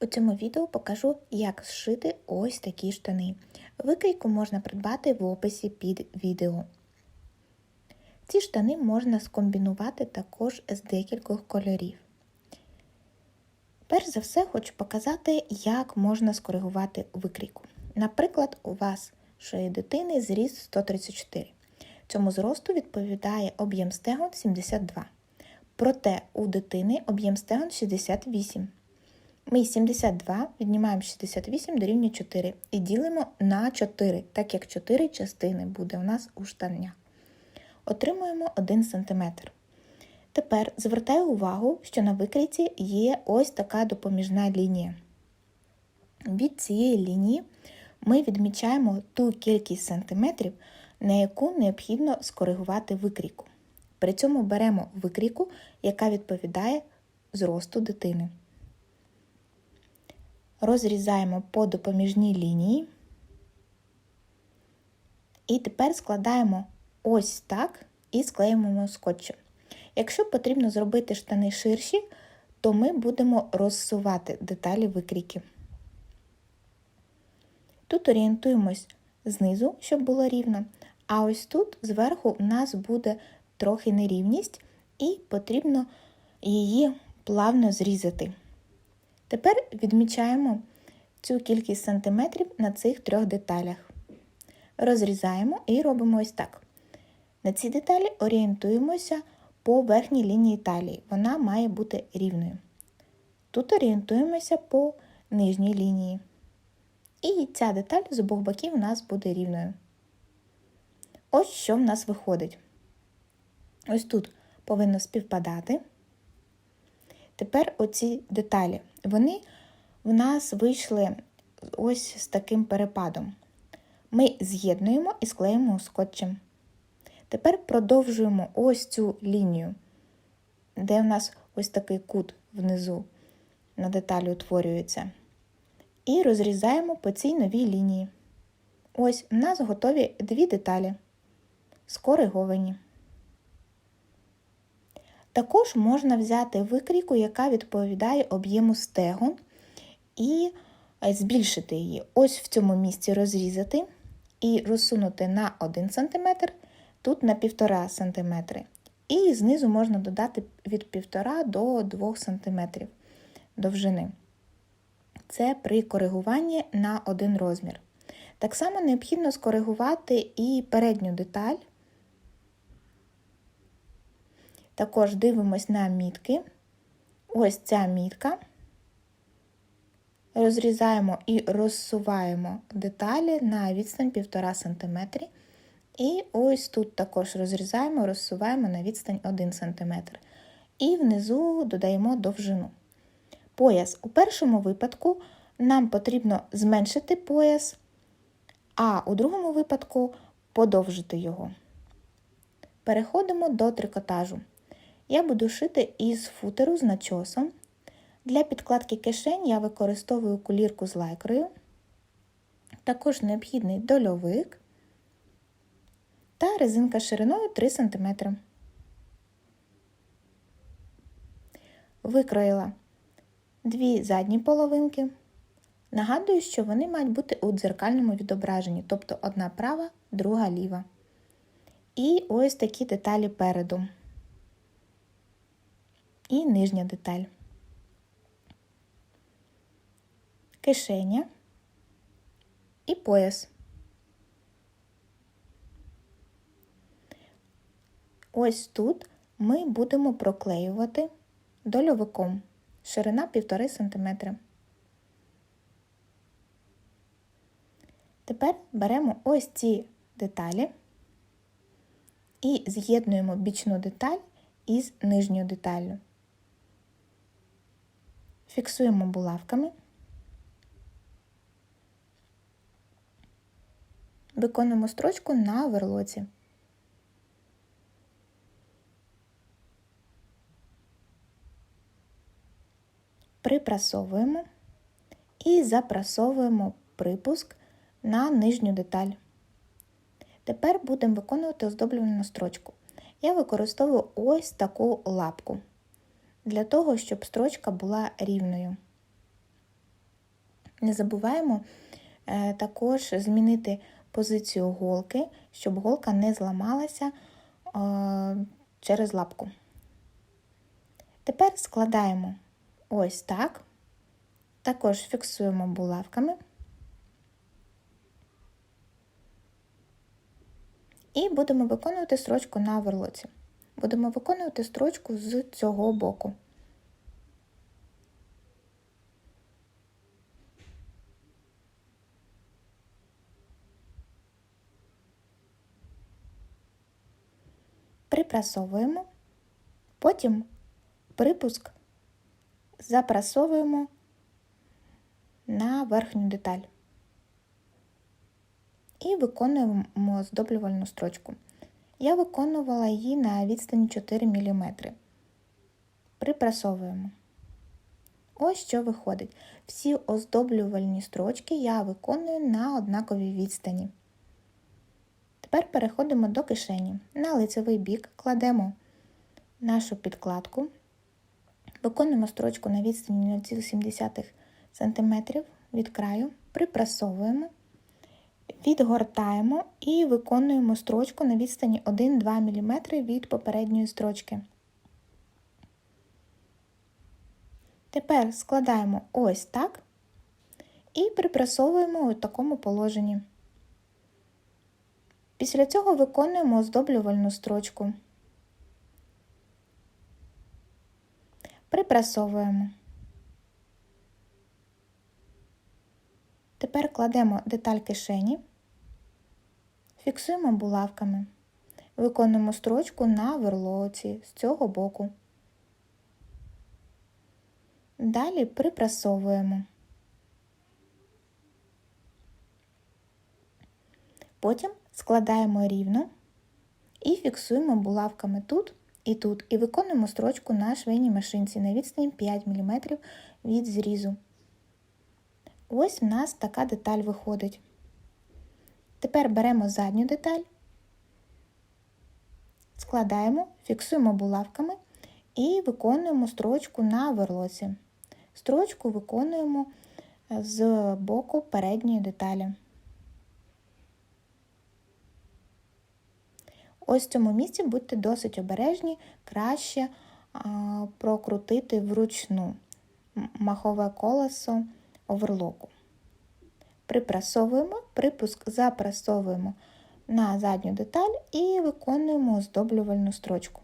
У цьому відео покажу, як зшити ось такі штани. Викрійку можна придбати в описі під відео. Ці штани можна скомбінувати також з декількох кольорів. Перш за все, хочу показати, як можна скоригувати викрійку. Наприклад, у вас шиї дитини зріст 134. Цьому зросту відповідає об'єм стегон 72. Проте у дитини об'єм стегон 68. Ми 72 віднімаємо 68 дорівнює 4 і ділимо на 4, так як 4 частини буде у нас у штання. Отримуємо 1 см. Тепер звертаю увагу, що на викрійці є ось така допоміжна лінія. Від цієї лінії ми відмічаємо ту кількість сантиметрів, на яку необхідно скоригувати викрійку. При цьому беремо викрійку, яка відповідає зросту дитини. Розрізаємо по допоміжній лінії. І тепер складаємо ось так і склеюємо скотчем. Якщо потрібно зробити штани ширші, то ми будемо розсувати деталі викрійки. Тут орієнтуємось знизу, щоб було рівно, а ось тут зверху у нас буде трохи нерівність, і потрібно її плавно зрізати. Тепер відмічаємо цю кількість сантиметрів на цих трьох деталях. Розрізаємо і робимо ось так. На ці деталі орієнтуємося по верхній лінії талії. Вона має бути рівною. Тут орієнтуємося по нижній лінії. І ця деталь з обох боків у нас буде рівною. Ось що в нас виходить. Ось тут повинно співпадати. Тепер оці деталі, вони в нас вийшли ось з таким перепадом. Ми з'єднуємо і склеїмо скотчем. Тепер продовжуємо ось цю лінію, де в нас ось такий кут внизу на деталі утворюється. І розрізаємо по цій новій лінії. Ось у нас готові дві деталі, скориговані. Також можна взяти викрійку, яка відповідає об'єму стегон, і збільшити її. Ось в цьому місці розрізати і розсунути на 1 см, тут на 1,5 см. І знизу можна додати від 1,5 до 2 см довжини. Це при коригуванні на один розмір. Так само необхідно скоригувати і передню деталь. Також дивимось на мітки. Ось ця мітка. Розрізаємо і розсуваємо деталі на відстань 1,5 см. І ось тут також розрізаємо, розсуваємо на відстань 1 см. І внизу додаємо довжину. Пояс. У першому випадку нам потрібно зменшити пояс, а у другому випадку подовжити його. Переходимо до трикотажу. Я буду шити із футеру з начосом. Для підкладки кишень я використовую кулірку з лайкрою, також необхідний дольовик та резинка шириною 3 см. Викроїла дві задні половинки. Нагадую, що вони мають бути у дзеркальному відображенні, тобто одна права, друга ліва. І ось такі деталі переду. І нижня деталь. Кишеня і пояс. Ось тут ми будемо проклеювати дольовиком ширина 1,5 см. Тепер беремо ось ці деталі і з'єднуємо бічну деталь із нижньою деталлю. Фіксуємо булавками, виконуємо строчку на верлоці. Припрасовуємо і запрасовуємо припуск на нижню деталь. Тепер будемо виконувати оздоблювальну строчку. Я використовую ось таку лапку, для того, щоб строчка була рівною. Не забуваємо е, також змінити позицію голки, щоб голка не зламалася е, через лапку. Тепер складаємо ось так, також фіксуємо булавками. І будемо виконувати строчку на верлоці. Будемо виконувати строчку з цього боку. Припрасовуємо, потім припуск запрасовуємо на верхню деталь і виконуємо оздоблювальну строчку. Я виконувала її на відстані 4 мм. Припрасовуємо. Ось що виходить. Всі оздоблювальні строчки я виконую на однаковій відстані. Тепер переходимо до кишені. На лицевий бік кладемо нашу підкладку, виконуємо строчку на відстані 0,7 см від краю, припрасовуємо Відгортаємо і виконуємо строчку на відстані 1-2 мм від попередньої строчки. Тепер складаємо ось так і припресовуємо у такому положенні. Після цього виконуємо оздоблювальну строчку. Припресовуємо. Тепер кладемо деталь кишені, фіксуємо булавками, виконуємо строчку на верлоці з цього боку. Далі припрасовуємо. Потім складаємо рівно і фіксуємо булавками тут і тут, і виконуємо строчку на швейній машинці на відстані 5 мм від зрізу. Ось в нас така деталь виходить. Тепер беремо задню деталь, складаємо, фіксуємо булавками і виконуємо строчку на верлоці. Строчку виконуємо з боку передньої деталі. Ось в цьому місці будьте досить обережні, краще прокрутити вручну махове колесо оверлоку. Припрасовуємо, припуск запрасовуємо на задню деталь і виконуємо оздоблювальну строчку.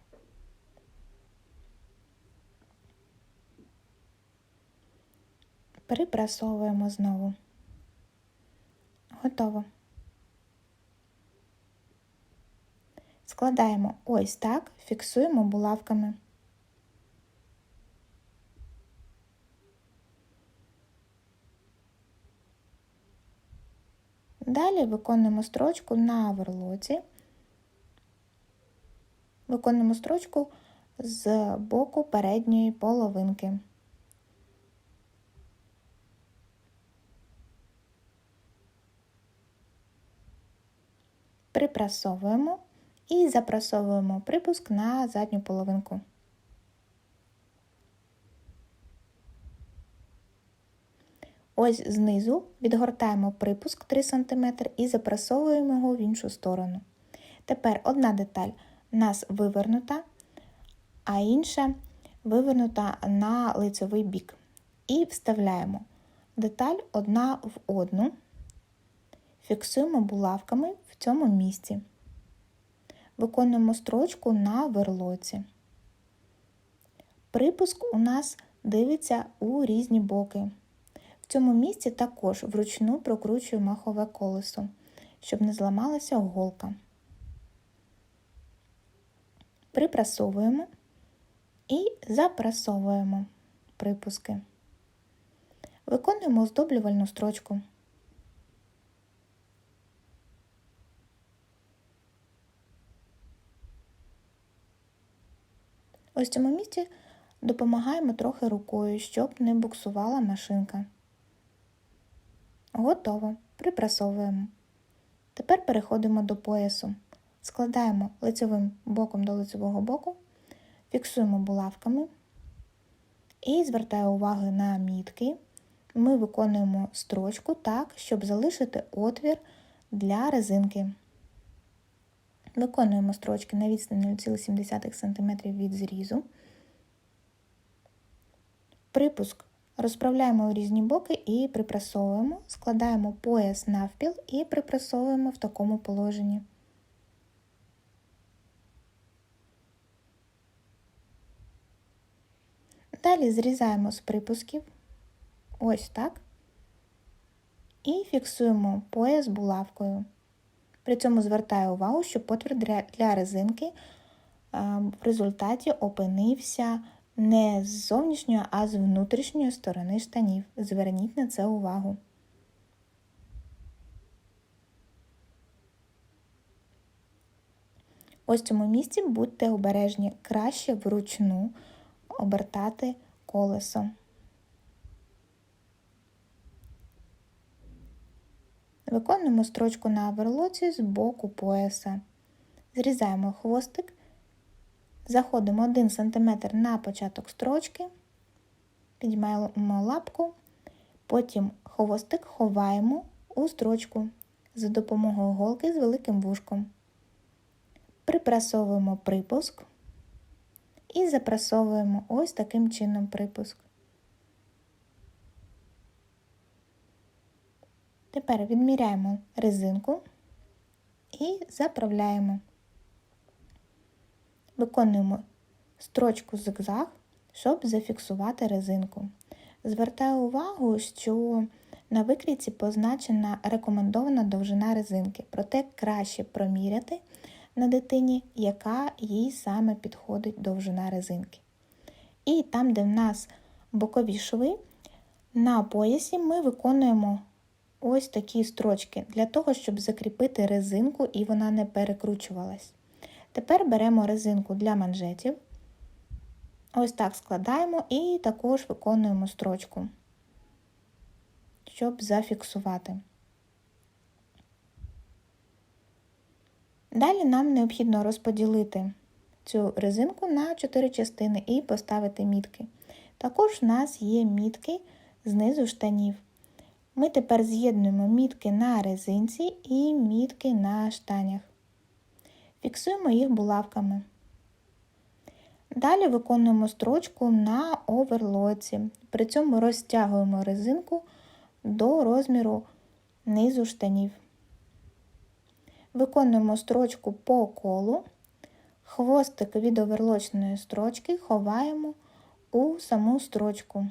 Припрасовуємо знову. Готово. Складаємо ось так, фіксуємо булавками. Далі виконуємо строчку на верлоці, виконуємо строчку з боку передньої половинки. Припрасовуємо і запрасовуємо припуск на задню половинку. Ось знизу відгортаємо припуск 3 см і запресовуємо його в іншу сторону. Тепер одна деталь у нас вивернута, а інша вивернута на лицевий бік. І вставляємо деталь одна в одну, фіксуємо булавками в цьому місці. Виконуємо строчку на верлоці. Припуск у нас дивиться у різні боки. Цьому місці також вручну прокручую махове колесо, щоб не зламалася голка. Припрасовуємо і запрасовуємо припуски. Виконуємо оздоблювальну строчку. Ось в цьому місці допомагаємо трохи рукою, щоб не буксувала машинка. Готово. Припрасовуємо. Тепер переходимо до поясу. Складаємо лицевим боком до лицевого боку, фіксуємо булавками і звертаю увагу на мітки. ми виконуємо строчку так, щоб залишити отвір для резинки. Виконуємо строчки на відстані 0,7 см від зрізу. Припуск розправляємо у різні боки і припресовуємо, складаємо пояс навпіл і припресовуємо в такому положенні. Далі зрізаємо з припусків, ось так, і фіксуємо пояс булавкою. При цьому звертаю увагу, що потвір для резинки в результаті опинився не з зовнішньої, а з внутрішньої сторони штанів. Зверніть на це увагу. Ось в цьому місці будьте обережні, краще вручну обертати колесо. Виконуємо строчку на оверлоці з боку пояса. Зрізаємо хвостик, заходимо 1 см на початок строчки, підіймаємо лапку, потім хвостик ховаємо у строчку за допомогою голки з великим вушком. Припрасовуємо припуск і запрасовуємо ось таким чином припуск. Тепер відміряємо резинку і заправляємо. Виконуємо строчку зигзаг, щоб зафіксувати резинку. Звертаю увагу, що на викрійці позначена рекомендована довжина резинки, проте краще проміряти на дитині, яка їй саме підходить довжина резинки. І там, де в нас бокові шви, на поясі ми виконуємо ось такі строчки для того, щоб закріпити резинку і вона не перекручувалась. Тепер беремо резинку для манжетів, ось так складаємо і також виконуємо строчку, щоб зафіксувати. Далі нам необхідно розподілити цю резинку на 4 частини і поставити мітки. Також в нас є мітки знизу штанів. Ми тепер з'єднуємо мітки на резинці і мітки на штанях. Фіксуємо їх булавками. Далі виконуємо строчку на оверлоці. При цьому розтягуємо резинку до розміру низу штанів. Виконуємо строчку по колу, хвостик від оверлочної строчки ховаємо у саму строчку.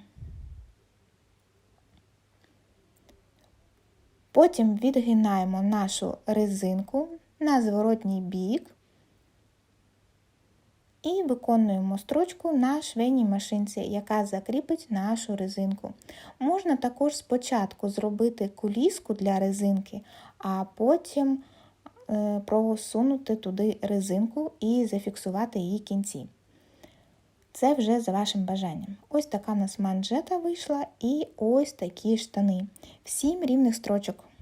Потім відгинаємо нашу резинку на зворотній бік і виконуємо строчку на швейній машинці, яка закріпить нашу резинку. Можна також спочатку зробити куліску для резинки, а потім е, просунути туди резинку і зафіксувати її кінці. Це вже за вашим бажанням. Ось така в нас манжета вийшла і ось такі штани. Всім рівних строчок.